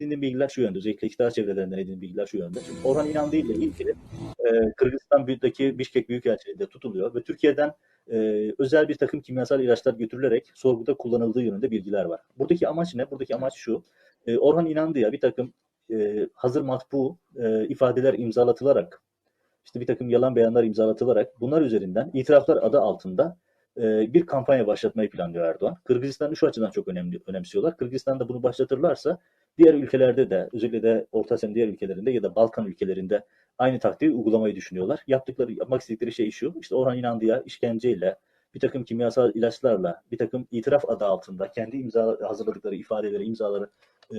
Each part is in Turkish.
edindiğim bilgiler şu yönde. Özellikle iktidar çevrelerinden edindiğim bilgiler şu yönde. Şimdi Orhan İnandı ile ilgili e, Kırgızistan'daki Bişkek Büyükelçiliği'nde tutuluyor ve Türkiye'den e, özel bir takım kimyasal ilaçlar götürülerek sorguda kullanıldığı yönünde bilgiler var. Buradaki amaç ne? Buradaki amaç şu. E, Orhan İnandı'ya bir takım e, hazır matbu e, ifadeler imzalatılarak işte bir takım yalan beyanlar imzalatılarak bunlar üzerinden itiraflar adı altında e, bir kampanya başlatmayı planlıyor Erdoğan. Kırgızistan'ı şu açıdan çok önemli önemsiyorlar. Kırgızistan'da bunu başlatırlarsa diğer ülkelerde de özellikle de Orta Asya'nın diğer ülkelerinde ya da Balkan ülkelerinde aynı taktiği uygulamayı düşünüyorlar. Yaptıkları, yapmak istedikleri şey şu. İşte Orhan İnandı'ya işkenceyle, bir takım kimyasal ilaçlarla, bir takım itiraf adı altında kendi imza hazırladıkları ifadeleri, imzaları e,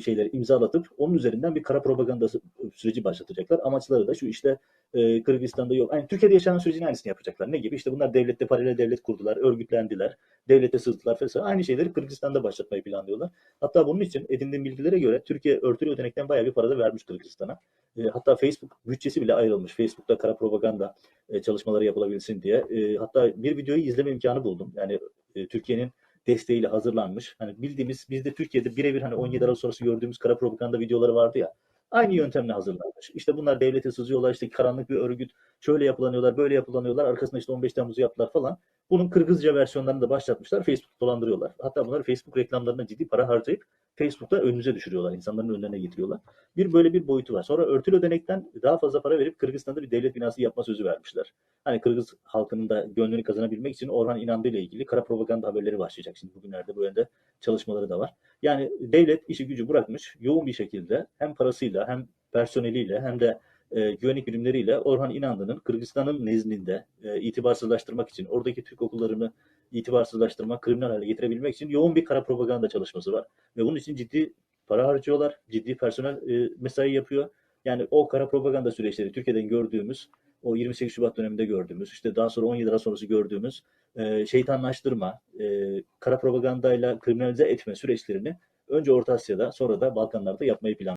şeyleri imzalatıp onun üzerinden bir kara propaganda süreci başlatacaklar. Amaçları da şu işte e, Kırgızistan'da yok. Yani Türkiye'de yaşanan sürecin aynısını yapacaklar. Ne gibi? İşte bunlar devlette paralel devlet kurdular, örgütlendiler, devlete sızdılar falan. Aynı şeyleri Kırgızistan'da başlatmayı planlıyorlar. Hatta bunun için edindiğim bilgilere göre Türkiye örtülü ödenekten bayağı bir para da vermiş Kırgızistan'a. E, hatta Facebook bütçesi bile ayrılmış. Facebook'ta kara propaganda e, çalışmaları yapılabilsin diye. E, hatta bir videoyu izleme imkanı buldum. Yani e, Türkiye'nin desteğiyle hazırlanmış. Hani bildiğimiz bizde Türkiye'de birebir hani 17 Aralık sonrası gördüğümüz kara propaganda videoları vardı ya. Aynı yöntemle hazırlanmış. İşte bunlar devlete sızıyorlar, işte karanlık bir örgüt, şöyle yapılanıyorlar, böyle yapılanıyorlar, arkasında işte 15 Temmuz'u yaptılar falan. Bunun Kırgızca versiyonlarını da başlatmışlar, Facebook dolandırıyorlar. Hatta bunları Facebook reklamlarına ciddi para harcayıp Facebook'ta önümüze düşürüyorlar, insanların önlerine getiriyorlar. Bir böyle bir boyutu var. Sonra örtülü ödenekten daha fazla para verip Kırgızistan'da bir devlet binası yapma sözü vermişler. Hani Kırgız halkının da gönlünü kazanabilmek için Orhan İnandı ile ilgili kara propaganda haberleri başlayacak. Şimdi bugünlerde bu yönde çalışmaları da var. Yani devlet işi gücü bırakmış yoğun bir şekilde hem parasıyla hem personeliyle hem de e, güvenlik birimleriyle Orhan İnandı'nın Kırgızistan'ın nezdinde e, itibarsızlaştırmak için, oradaki Türk okullarını itibarsızlaştırmak, kriminal hale getirebilmek için yoğun bir kara propaganda çalışması var. Ve bunun için ciddi para harcıyorlar, ciddi personel e, mesai yapıyor. Yani o kara propaganda süreçleri Türkiye'den gördüğümüz, o 28 Şubat döneminde gördüğümüz, işte daha sonra 17 Aralık sonrası gördüğümüz e, şeytanlaştırma, e, kara propagandayla kriminalize etme süreçlerini önce Orta Asya'da sonra da Balkanlarda yapmayı planlıyor.